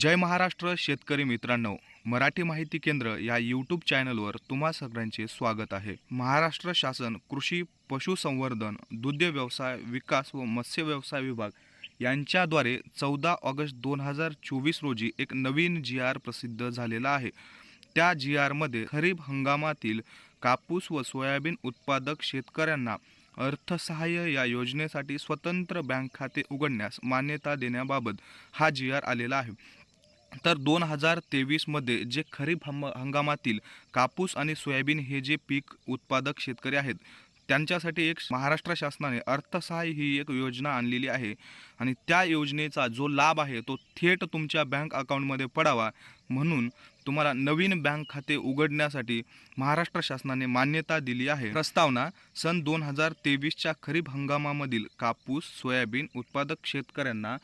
जय महाराष्ट्र शेतकरी मित्रांनो. मराठी माहिती केंद्र या यूट्यूब चॅनलवर तुम्हा सगळ्यांचे स्वागत आहे. महाराष्ट्र शासन कृषी पशुसंवर्धन दुग्ध व्यवसाय विकास व मत्स्य व्यवसाय विभाग यांच्याद्वारे चौदा ऑगस्ट दोन हजार चोवीस रोजी एक नवीन जी आर प्रसिद्ध झालेला आहे. त्या जी आरमध्ये खरीप हंगामातील कापूस व सोयाबीन उत्पादक शेतकऱ्यांना अर्थसहाय्य या योजनेसाठी स्वतंत्र बँक खाते उघडण्यास मान्यता देण्याबाबत हा जी आर आलेला आहे. तर दोन हजार तेवीसमध्ये जे खरीप हम हंगामातील कापूस आणि सोयाबीन हे जे पीक उत्पादक शेतकरी आहेत त्यांच्यासाठी एक महाराष्ट्र शासनाने अर्थसहाय्य ही एक योजना आणलेली आहे. आणि त्या योजनेचा जो लाभ आहे तो थेट तुमच्या बँक अकाउंटमध्ये पडावा. म्हणून तुम्हाला नवीन बँक खाते उघडण्यासाठी महाराष्ट्र शासनाने मान्यता दिली आहे. प्रस्तावना सन दोन हजार तेवीसच्या खरीप हंगामामधील कापूस सोयाबीन उत्पादक शेतकऱ्यांना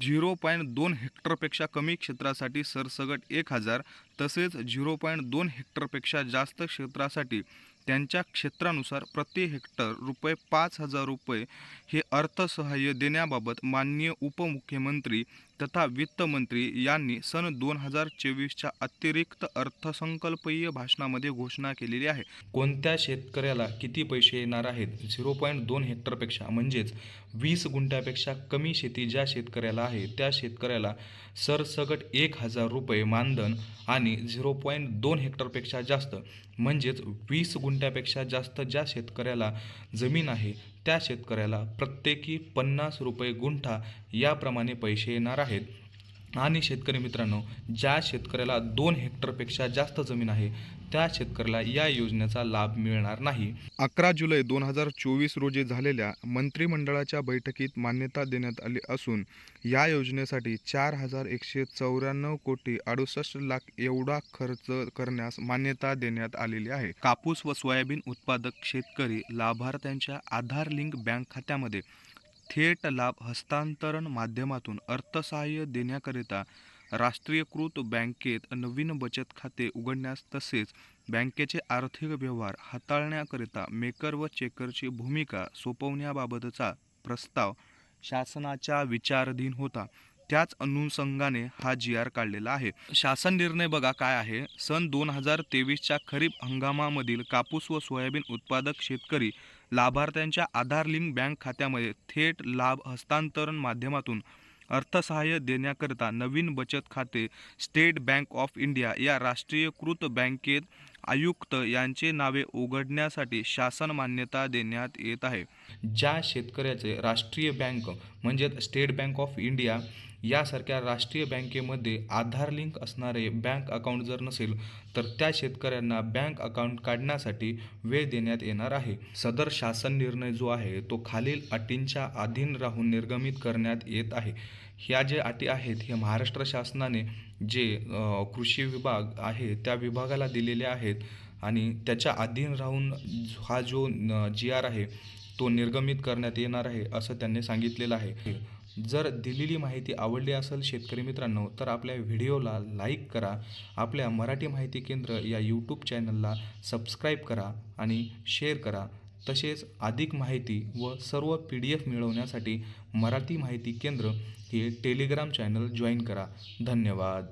झिरो पॉईंट दोन हेक्टरपेक्षा कमी क्षेत्रासाठी सरसगट एक हजार तसेच झिरो पॉईंट दोन हेक्टरपेक्षा जास्त क्षेत्रासाठी त्यांच्या क्षेत्रानुसार प्रति हेक्टर रुपये पाच हजार रुपये हे अर्थसहाय्य देण्याबाबत माननीय उपमुख्यमंत्री तथा वित्तमंत्री यांनी सन दोन हजार चोवीसच्या अतिरिक्त अर्थसंकल्पीय भाषणामध्ये घोषणा केलेली आहे. कोणत्या शेतकऱ्याला किती पैसे येणार आहेत? झिरो पॉईंट दोन हेक्टरपेक्षा म्हणजेच वीस गुंठ्यापेक्षा कमी शेती ज्या शेतकऱ्याला आहे त्या शेतकऱ्याला सरसगट एक हजार रुपये मानधन आणि झिरो पॉईंट दोन हेक्टरपेक्षा जास्त म्हणजेच वीस गुंठ्यापेक्षा जास्त ज्या शेतकऱ्याला जमीन आहे त्या शेतकऱ्याला प्रत्येकी पन्नास रुपये गुंठा याप्रमाणे पैसे येणार आहेत. आणि शेतकरी मित्रांनो ज्या शेतकऱ्याला दोन हेक्टरपेक्षा जास्त जमीन आहे त्या शेतकऱ्याला या योजनेचा लाभ मिळणार नाही. अकरा जुलै दोन हजार चोवीस रोजी झालेल्या मंत्रिमंडळाच्या बैठकीत मान्यता देण्यात आली असून या योजनेसाठी चार हजार एकशे चौऱ्याण्णव कोटी अडुसष्ट लाख एवढा खर्च करण्यास मान्यता देण्यात आलेली आहे. कापूस व सोयाबीन उत्पादक शेतकरी लाभार्थ्यांच्या आधार लिंक बँक खात्यामध्ये थेट लाभ हस्तांतरण माध्यमातून अर्थसहाय्य देण्याकरिता राष्ट्रीयकृत बँकेत नवीन बचत खाते उघडण्यास तसेच बँकेचे आर्थिक व्यवहार हाताळण्याकरिता मेकर व चेकरची भूमिका सोपवण्याबाबतचा प्रस्ताव शासनाच्या विचाराधीन होता. त्याच अनुषंगाने हा जी आर काढलेला आहे. शासन निर्णय बघा काय आहे. सन दोन हजार तेवीसच्या खरीप हंगामामधील कापूस व सोयाबीन उत्पादक शेतकरी लाभार्थ्यांच्या आधार लिंक बँक खात्यामध्ये थेट लाभ हस्तांतरण माध्यमातून अर्थसहाय्य देण्याकरिता नवीन बचत खाते स्टेट बँक ऑफ इंडिया या राष्ट्रीयकृत बँकेत आयुक्त यांचे नावे उघडण्यासाठी शासन मान्यता देण्यात येत आहे. ज्या शेतकऱ्याचे राष्ट्रीय बँक म्हणजेच स्टेट बँक ऑफ इंडिया यासारख्या राष्ट्रीय बँकेमध्ये आधार लिंक असणारे बँक अकाउंट जर नसेल तर त्या शेतकऱ्यांना बँक अकाउंट काढण्यासाठी वेळ देण्यात येणार आहे. सदर शासन निर्णय जो आहे तो खालील अटींच्या अधीन राहून निर्गमित करण्यात येत आहे. ह्या ज्या अटी आहेत हे महाराष्ट्र शासनाने जे कृषी विभाग आहे त्या विभागाला दिलेले आहेत आणि त्याच्या अधीन राहून हा जो जी आर आहे तो निर्गमित करण्यात येणार आहे असं त्यांनी सांगितलेलं आहे. जर दिलेली माहिती आवडली असेल शेतकरी मित्रांनो तर आपल्या व्हिडिओला लाईक करा. आपल्या मराठी माहिती केंद्र या यूट्यूब चॅनलला सबस्क्राईब करा आणि शेअर करा. तसेच अधिक माहिती व सर्व पी डी एफ मिळवण्यासाठी मराठी माहिती केंद्र हे टेलिग्राम चॅनल जॉईन करा. धन्यवाद.